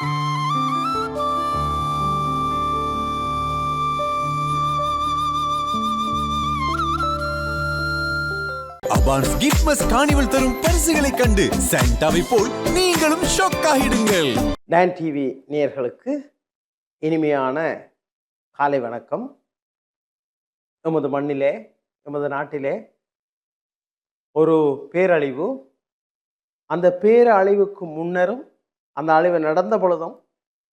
அபான்ஸ் கிஃப்ட்மஸ் காணிவல் தரும் பரிசுகளை கண்டு சாண்டாவை போல் நீங்களும் ஷாக் ஆகிடுங்கள். டான் டிவி நேயர்களுக்கு இனிமையான காலை வணக்கம். எமது மண்ணிலே எமது நாட்டிலே ஒரு பேரழிவு. அந்த பேரழிவுக்கு முன்னரும் அந்த அழிவு நடந்த பொழுதும்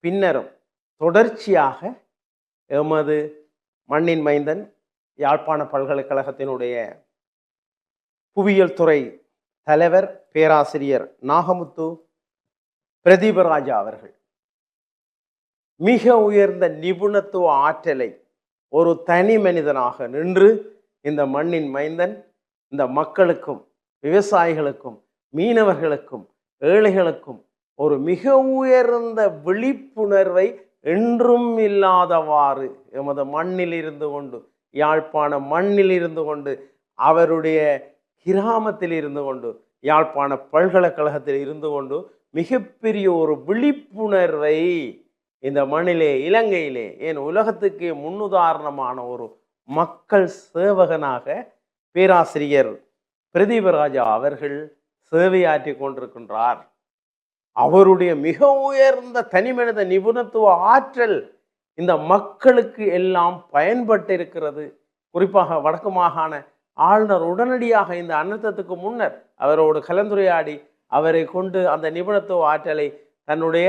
பின்னரும் தொடர்ச்சியாக எமது மண்ணின் மைந்தன் யாழ்ப்பாண பல்கலைக்கழகத்தினுடைய புவியியல் துறை தலைவர் பேராசிரியர் நாகமுத்து பிரதீபராஜா அவர்கள். மிக உயர்ந்த நிபுணத்துவ ஆற்றலை ஒரு தனி மனிதனாக நின்று இந்த மண்ணின் மைந்தன் இந்த மக்களுக்கும் விவசாயிகளுக்கும் மீனவர்களுக்கும் ஏழைகளுக்கும் ஒரு மிக உயர்ந்த விழிப்புணர்வை என்றும் இல்லாதவாறு எமது மண்ணில் இருந்து கொண்டு யாழ்ப்பாண மண்ணில் இருந்து கொண்டு அவருடைய கிராமத்தில் இருந்து கொண்டு யாழ்ப்பாண பல்கலைக்கழகத்தில் இருந்து கொண்டு மிகப்பெரிய ஒரு விழிப்புணர்வை இந்த மண்ணிலே இலங்கையிலே ஏன் உலகத்துக்கே முன்னுதாரணமான ஒரு மக்கள் சேவகனாக பேராசிரியர் பிரதீபராஜா அவர்கள் சேவையாற்றி கொண்டிருக்கின்றார். அவருடைய மிக உயர்ந்த தனிமனித நிபுணத்துவ ஆற்றல் இந்த மக்களுக்கு எல்லாம் பயன்பட்டிருக்கிறது. குறிப்பாக வடக்கு மாகாண ஆளுநர் உடனடியாக இந்த அன்னத்தத்துக்கு முன்னர் அவரோடு கலந்துரையாடி அவரை கொண்டு அந்த நிபுணத்துவ ஆற்றலை தன்னுடைய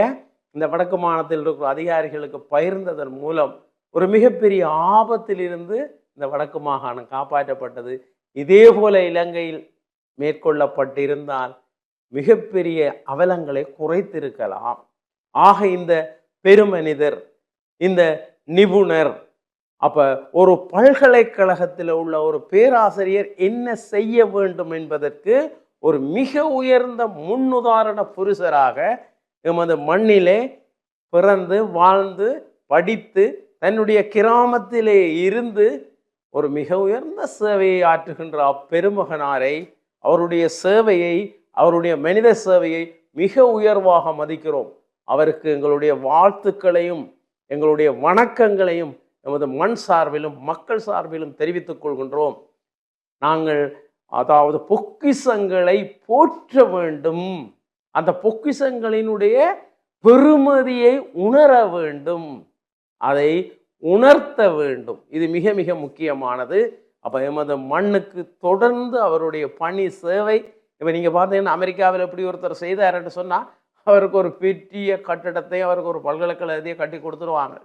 இந்த வடக்கு மாநிலத்தில் இருக்கிற அதிகாரிகளுக்கு பகிர்ந்ததன் மூலம் ஒரு மிகப்பெரிய ஆபத்திலிருந்து இந்த வடக்கு மாகாணம் காப்பாற்றப்பட்டது. இதே போல இலங்கையில் மேற்கொள்ளப்பட்டிருந்தால் மிகப்பெரிய அவலங்களை குறைத்திருக்கலாம். ஆக இந்த பெருமனிதர் இந்த நிபுணர் அப்ப ஒரு பல்கலைக்கழகத்தில் உள்ள ஒரு பேராசிரியர் என்ன செய்ய வேண்டும் என்பதற்கு ஒரு மிக உயர்ந்த முன்னுதாரண புருஷராக எமது மண்ணிலே பிறந்து வாழ்ந்து படித்து தன்னுடைய கிராமத்திலே இருந்து ஒரு மிக உயர்ந்த சேவையை ஆற்றுகின்ற அப்பெருமகனாரை அவருடைய சேவையை அவருடைய மனித சேவையை மிக உயர்வாக மதிக்கிறோம். அவருக்கு எங்களுடைய வாழ்த்துக்களையும் எங்களுடைய வணக்கங்களையும் எமது மண் சார்பிலும் மக்கள் சார்பிலும் தெரிவித்துக் கொள்கின்றோம். நாங்கள் அதாவது பொக்கிசங்களை போற்ற வேண்டும். அந்த பொக்கிசங்களினுடைய பெருமதியை உணர வேண்டும். அதை உணர்த்த வேண்டும். இது மிக மிக முக்கியமானது. அப்போ எமது மண்ணுக்கு தொடர்ந்து அவருடைய பணி சேவை இப்போ நீங்கள் பார்த்தீங்கன்னா அமெரிக்காவில் எப்படி ஒருத்தர் செய்தாருன்னு சொன்னால் அவருக்கு ஒரு பெரிய கட்டடத்தையும் அவருக்கு ஒரு பல்கலைக்கழகத்தையும் கட்டி கொடுத்துருவாங்க.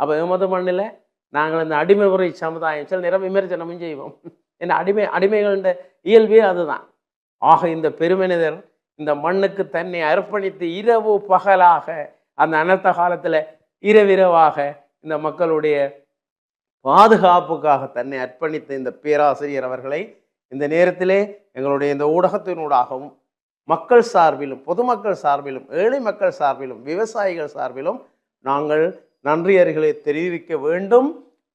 அப்போ எமது மண்ணில் நாங்கள் இந்த அடிமை முறை சமுதாயம் சில நேரம் விமர்சனமும் செய்வோம். இந்த அடிமை அடிமைகள இயல்பே அதுதான். ஆக இந்த பெருமனிதர் இந்த மண்ணுக்கு தன்னை அர்ப்பணித்து இரவு பகலாக அந்த அனர்த்த காலத்தில் இரவிரவாக இந்த மக்களுடைய பாதுகாப்புக்காக தன்னை அர்ப்பணித்த இந்த பேராசிரியர் அவர்களை இந்த நேரத்திலே எங்களுடைய இந்த ஊடகத்தினூடாகவும் மக்கள் சார்பிலும் பொதுமக்கள் சார்பிலும் ஏழை மக்கள் சார்பிலும் விவசாயிகள் சார்பிலும் நாங்கள் நன்றியர்களை தெரிவிக்க வேண்டும்.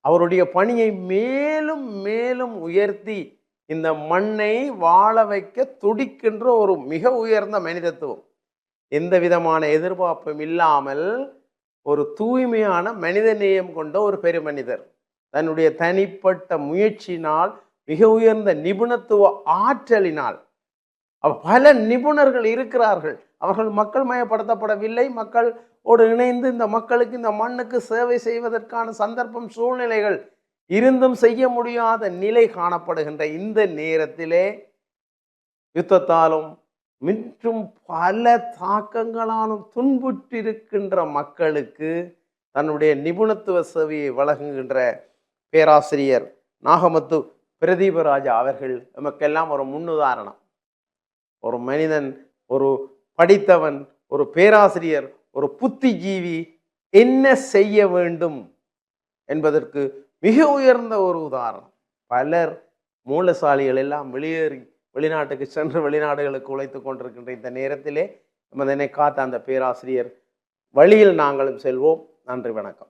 அவருடைய பணியை மேலும் மேலும் உயர்த்தி இந்த மண்ணை வாழ வைக்க துடிக்கின்ற ஒரு மிக உயர்ந்த மனிதத்துவம். எந்த விதமான எதிர்பார்ப்பும் இல்லாமல் ஒரு தூய்மையான மனித நேயம் கொண்ட ஒரு பெருமனிதர். தன்னுடைய தனிப்பட்ட முயற்சியினால் மிக உயர்ந்த நிபுணத்துவ ஆற்றலினால். பல நிபுணர்கள் இருக்கிறார்கள். அவர்கள் மக்கள் மயப்படுத்தப்படவில்லை. மக்களோடு இணைந்து இந்த மக்களுக்கு இந்த மண்ணுக்கு சேவை செய்வதற்கான சந்தர்ப்பம் சூழ்நிலைகள் இருந்தும் செய்ய முடியாத நிலை காணப்படுகின்ற இந்த நேரத்திலே யுத்தத்தாலும் மின்றும் பல தாக்கங்களாலும் துன்புற்றிருக்கின்ற மக்களுக்கு தன்னுடைய நிபுணத்துவ சேவையை வழங்குகின்ற பேராசிரியர் நாகமத்து பிரதீபராஜா அவர்கள் நமக்கெல்லாம் ஒரு முன்னுதாரணம். ஒரு மனிதன் ஒரு படித்தவன் ஒரு பேராசிரியர் ஒரு புத்திஜீவி என்ன செய்ய வேண்டும் என்பதற்கு மிக உயர்ந்த ஒரு உதாரணம். பலர் மூலசாலிகள் எல்லாம் வெளியேறி வெளிநாட்டுக்கு சென்று வெளிநாடுகளுக்கு உழைத்து கொண்டிருக்கின்ற இந்த நேரத்திலே நமதனை காத்த அந்த பேராசிரியர் வழியில் நாங்களும் செல்வோம். நன்றி வணக்கம்.